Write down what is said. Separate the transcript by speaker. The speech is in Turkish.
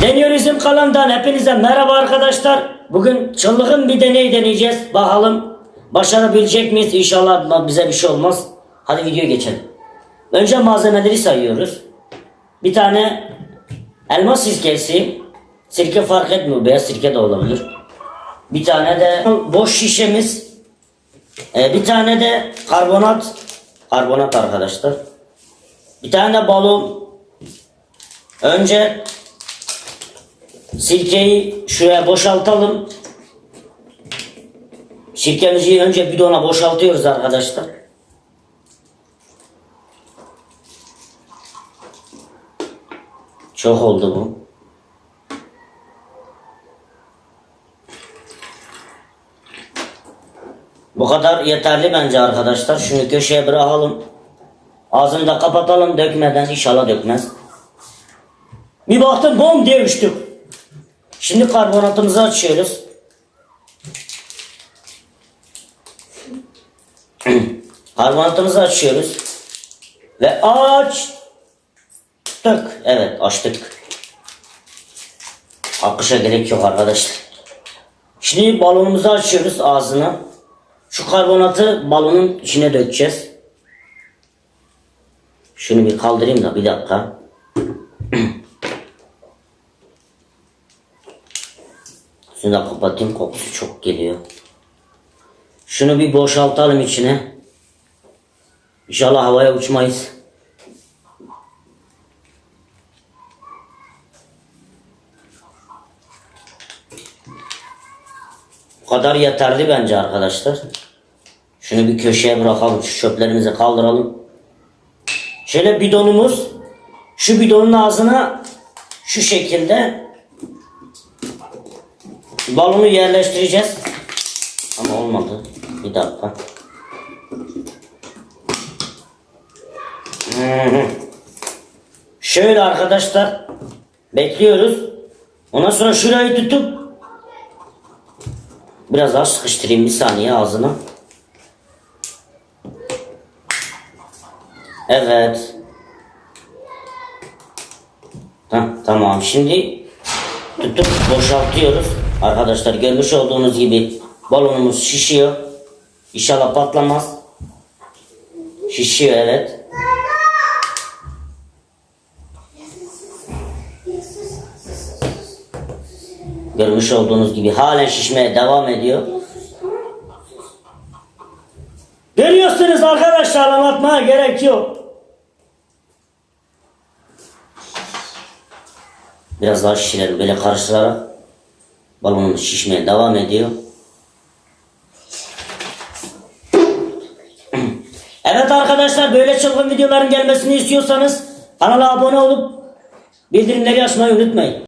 Speaker 1: Deniyorizm kanalından hepinize merhaba arkadaşlar. Bugün çılgın bir deney deneyeceğiz. Bakalım başarabilecek miyiz? İnşallah bize bir şey olmaz. Hadi videoya geçelim. Önce malzemeleri sayıyoruz. Bir tane elma sirkesi. Sirke fark etmiyor. Beyaz sirke de olabilir. Bir tane de boş şişemiz. Ee, bir tane de karbonat. Karbonat arkadaşlar. Bir tane de balon. Önce Sirkeyi şuraya boşaltalım. Sirkemizi önce bidona boşaltıyoruz arkadaşlar. Çok oldu bu. Bu kadar yeterli bence arkadaşlar. Şunu köşeye bırakalım. Ağzını da kapatalım dökmeden. İnşallah dökmez. Bir baktım bom diye uçtuk. Şimdi karbonatımızı açıyoruz. karbonatımızı açıyoruz. Ve açtık. Evet açtık. Akışa gerek yok arkadaşlar. Şimdi balonumuzu açıyoruz ağzına. Şu karbonatı balonun içine dökeceğiz. Şunu bir kaldırayım da bir dakika. Da kapatayım kokusu çok geliyor. Şunu bir boşaltalım içine. İnşallah havaya uçmayız. Bu kadar yeterli bence arkadaşlar. Şunu bir köşeye bırakalım. Şu çöplerimizi kaldıralım. Şöyle bidonumuz. Şu bidonun ağzına şu şekilde balonu yerleştireceğiz. Ama olmadı. Bir dakika. Şöyle arkadaşlar bekliyoruz. Ondan sonra şurayı tutup biraz daha sıkıştırayım bir saniye ağzına. Evet. Heh, tamam şimdi tutup boşaltıyoruz. Arkadaşlar görmüş olduğunuz gibi balonumuz şişiyor. İnşallah patlamaz. Şişiyor evet. Görmüş olduğunuz gibi halen şişmeye devam ediyor. Görüyorsunuz arkadaşlar anlatmaya gerek yok. Biraz daha şişirelim böyle karıştırarak. Balonumuz şişmeye devam ediyor. Evet arkadaşlar böyle çılgın videoların gelmesini istiyorsanız kanala abone olup bildirimleri açmayı unutmayın.